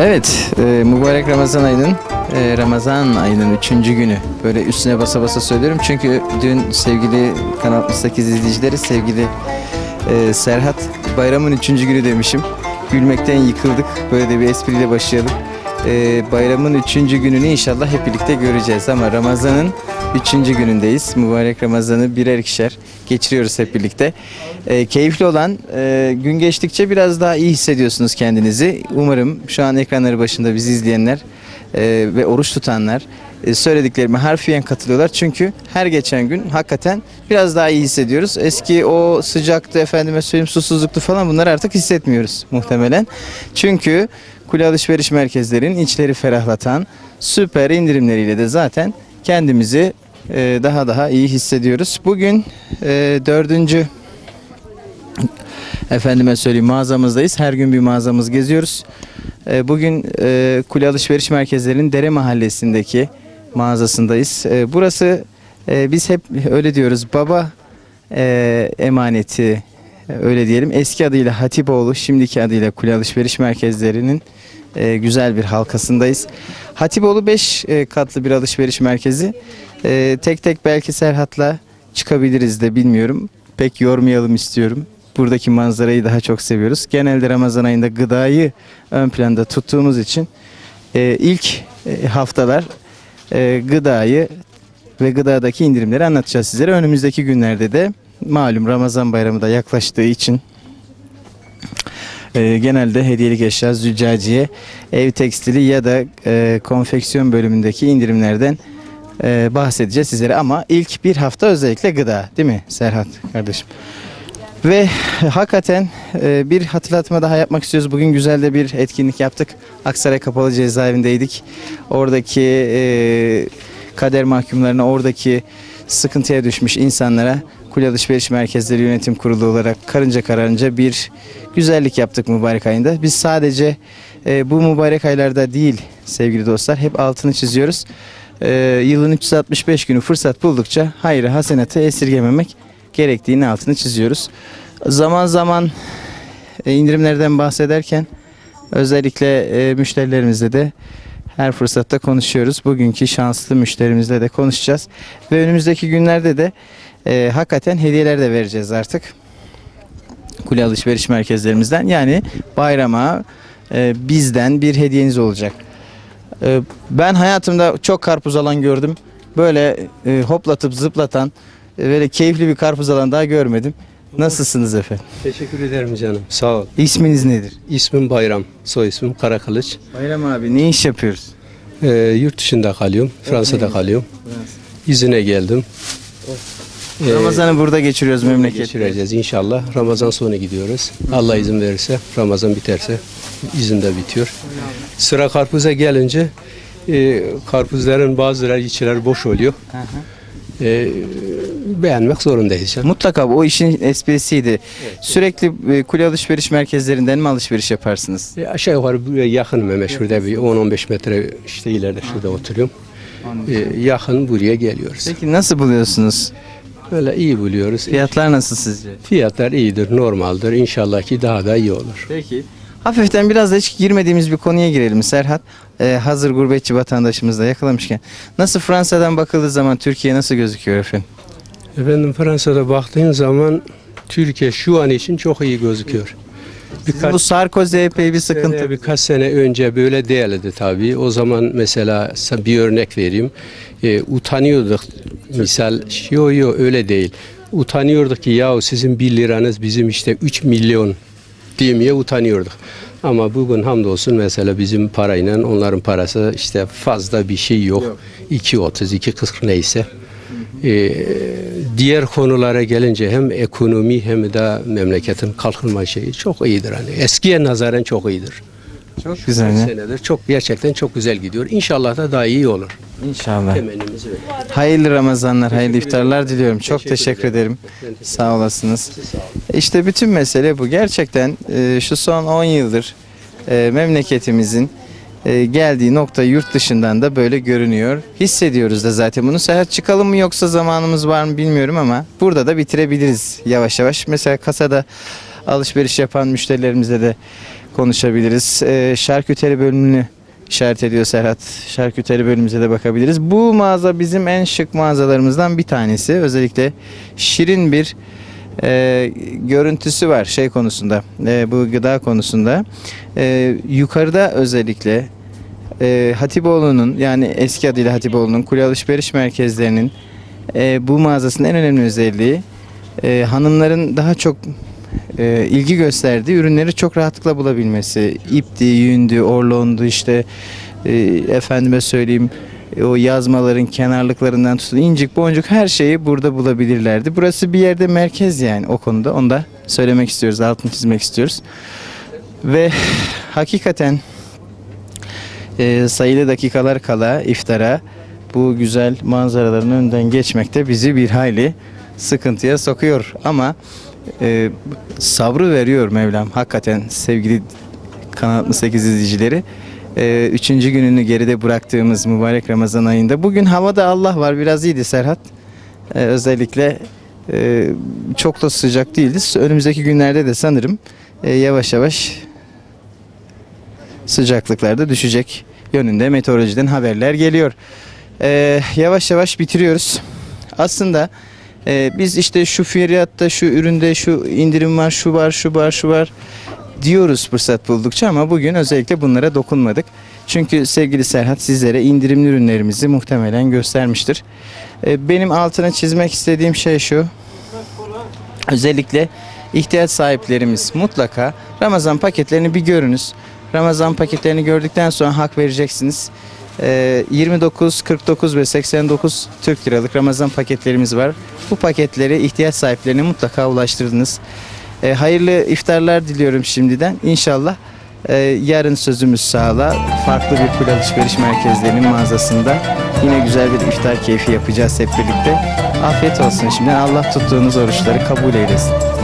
Evet, e, mübarek Ramazan ayının e, Ramazan ayının üçüncü günü. Böyle üstüne basa basa söylüyorum çünkü dün sevgili Kanal 68 izleyicileri, sevgili e, Serhat bayramın üçüncü günü demişim. Gülmekten yıkıldık. Böyle de bir espriyle başlayalım. E, bayramın üçüncü gününü inşallah hep birlikte göreceğiz ama Ramazan'ın üçüncü günündeyiz. Mübarek Ramazan'ı birer ikişer geçiriyoruz hep birlikte. E, keyifli olan e, gün geçtikçe biraz daha iyi hissediyorsunuz kendinizi. Umarım şu an ekranları başında bizi izleyenler e, ve oruç tutanlar söylediklerime harfiyen katılıyorlar. Çünkü her geçen gün hakikaten biraz daha iyi hissediyoruz. Eski o sıcaktı efendime söyleyeyim susuzluktu falan bunları artık hissetmiyoruz muhtemelen. Çünkü kule alışveriş merkezlerinin içleri ferahlatan süper indirimleriyle de zaten kendimizi e, daha daha iyi hissediyoruz. Bugün e, dördüncü efendime söyleyeyim mağazamızdayız. Her gün bir mağazamız geziyoruz. E, bugün e, Kule Alışveriş Merkezlerinin Dere Mahallesi'ndeki mağazasındayız. E, burası e, biz hep öyle diyoruz baba e, emaneti e, öyle diyelim. Eski adıyla Hatipoğlu, şimdiki adıyla Kule Alışveriş Merkezlerinin e, güzel bir halkasındayız. Hatipoğlu 5 katlı bir alışveriş merkezi. E, tek tek belki Serhat'la çıkabiliriz de bilmiyorum. Pek yormayalım istiyorum. Buradaki manzarayı daha çok seviyoruz. Genelde Ramazan ayında gıdayı ön planda tuttuğumuz için e, ilk e, haftalar e, gıdayı ve gıdadaki indirimleri anlatacağız sizlere. Önümüzdeki günlerde de malum Ramazan bayramı da yaklaştığı için e, genelde hediyelik eşya, züccaciye, ev tekstili ya da e, konfeksiyon bölümündeki indirimlerden e, bahsedeceğiz sizlere. Ama ilk bir hafta özellikle gıda değil mi Serhat kardeşim? Ve hakikaten e, bir hatırlatma daha yapmak istiyoruz. Bugün güzel de bir etkinlik yaptık. Aksaray Kapalı Cezaevindeydik. Oradaki e, kader mahkumlarına, oradaki sıkıntıya düşmüş insanlara Kule Alışveriş Merkezleri Yönetim Kurulu olarak karınca kararınca bir güzellik yaptık mübarek ayında. Biz sadece e, bu mübarek aylarda değil sevgili dostlar hep altını çiziyoruz. Yılın 365 günü fırsat buldukça hayrı hasenatı esirgememek gerektiğini altını çiziyoruz. Zaman zaman e, indirimlerden bahsederken özellikle e, müşterilerimizle de her fırsatta konuşuyoruz. Bugünkü şanslı müşterimizle de konuşacağız. Ve önümüzdeki günlerde de e, hakikaten hediyeler de vereceğiz artık. Kule alışveriş merkezlerimizden. Yani bayrama e, bizden bir hediyeniz olacak. E, ben hayatımda çok karpuz alan gördüm. Böyle e, hoplatıp zıplatan, böyle keyifli bir karpuz alan daha görmedim. Nasılsınız efendim? Teşekkür ederim canım. Sağ ol. İsminiz nedir? İsmim Bayram. Soy ismim Karakılıç. Bayram abi ne iş yapıyoruz? Ee, yurt dışında kalıyorum. Fransa'da kalıyorum. İzine geldim. Ee, Ramazan'ı burada geçiriyoruz memlekette. geçireceğiz inşallah. Ramazan sonu gidiyoruz. Allah izin verirse, Ramazan biterse izin de bitiyor. Sıra karpuza gelince e, karpuzların bazıları içleri boş oluyor. E, beğenmek zorundayız. canım. Mutlaka o işin esprisiydi. Sürekli e, kule alışveriş merkezlerinden mi alışveriş yaparsınız? E, aşağı yukarı buraya yakınım hemen şurada bir 10-15 metre işte ileride şurada oturuyorum. E, yakın buraya geliyoruz. Peki nasıl buluyorsunuz? Böyle iyi buluyoruz. Fiyatlar nasıl sizce? Fiyatlar iyidir, normaldir. İnşallah ki daha da iyi olur. Peki. Hafiften biraz da hiç girmediğimiz bir konuya girelim Serhat. Ee, hazır gurbetçi vatandaşımız da yakalamışken. Nasıl Fransa'dan bakıldığı zaman Türkiye nasıl gözüküyor efendim? Efendim Fransa'da baktığın zaman Türkiye şu an için çok iyi gözüküyor. Sizin bu Sarkozy epey bir sıkıntı. Sene, birkaç sene önce böyle değildi tabii. O zaman mesela bir örnek vereyim. Ee, utanıyorduk. Misal yo yo öyle değil. Utanıyorduk ki yahu sizin 1 liranız bizim işte 3 milyon demeye utanıyorduk. Ama bugün hamdolsun mesela bizim parayla onların parası işte fazla bir şey yok. 2.30, 2.40 neyse. Ee, diğer konulara gelince hem ekonomi hem de memleketin kalkınma şeyi çok iyidir. Hani eskiye nazaran çok iyidir. Çok güzel ya. senedir çok gerçekten çok güzel gidiyor. İnşallah da daha iyi olur. İnşallah. Temennimiz öyle. Hayırlı Ramazanlar, hayırlı iftarlar diliyorum. Çok Teşekkür teşekkür ederim. ederim. Sağ olasınız. Sağ. İşte bütün mesele bu. Gerçekten e, şu son 10 yıldır e, memleketimizin e, geldiği nokta yurt dışından da böyle görünüyor. Hissediyoruz da zaten bunu. Serhat çıkalım mı yoksa zamanımız var mı bilmiyorum ama burada da bitirebiliriz yavaş yavaş. Mesela kasada alışveriş yapan müşterilerimize de konuşabiliriz. E, şarküteri bölümünü işaret ediyor Serhat. Şarküteri bölümümüze de bakabiliriz. Bu mağaza bizim en şık mağazalarımızdan bir tanesi. Özellikle şirin bir e, görüntüsü var şey konusunda. e, bu gıda konusunda. E, yukarıda özellikle e, Hatipoğlu'nun yani eski adıyla Hatipoğlu'nun kule alışveriş merkezlerinin e, bu mağazasının en önemli özelliği e, hanımların daha çok e, ilgi gösterdiği ürünleri çok rahatlıkla bulabilmesi. İpti, yündü, orlondu işte e, efendime söyleyeyim o yazmaların kenarlıklarından tutun incik boncuk her şeyi burada bulabilirlerdi. Burası bir yerde merkez yani o konuda. Onu da söylemek istiyoruz, altını çizmek istiyoruz. Ve hakikaten e, sayılı dakikalar kala iftara bu güzel manzaraların önünden geçmekte bizi bir hayli sıkıntıya sokuyor. Ama e, sabrı veriyor Mevlam. Hakikaten sevgili Kanal 68 izleyicileri. E, üçüncü gününü geride bıraktığımız mübarek Ramazan ayında. Bugün havada Allah var biraz iyiydi Serhat. E, özellikle e, çok da sıcak değildi. Önümüzdeki günlerde de sanırım e, yavaş yavaş sıcaklıklar da düşecek yönünde meteorolojiden haberler geliyor. Ee, yavaş yavaş bitiriyoruz. Aslında e, biz işte şu fiyatta, şu üründe, şu indirim var, şu var, şu var, şu var diyoruz fırsat buldukça ama bugün özellikle bunlara dokunmadık. Çünkü sevgili Serhat sizlere indirimli ürünlerimizi muhtemelen göstermiştir. Ee, benim altına çizmek istediğim şey şu. Özellikle ihtiyaç sahiplerimiz mutlaka Ramazan paketlerini bir görünüz. Ramazan paketlerini gördükten sonra hak vereceksiniz. Ee, 29, 49 ve 89 Türk liralık Ramazan paketlerimiz var. Bu paketleri ihtiyaç sahiplerine mutlaka ulaştırdınız. Ee, hayırlı iftarlar diliyorum şimdiden. İnşallah e, yarın sözümüz sağla. Farklı bir kul alışveriş merkezlerinin mağazasında yine güzel bir iftar keyfi yapacağız hep birlikte. Afiyet olsun şimdiden. Allah tuttuğunuz oruçları kabul eylesin.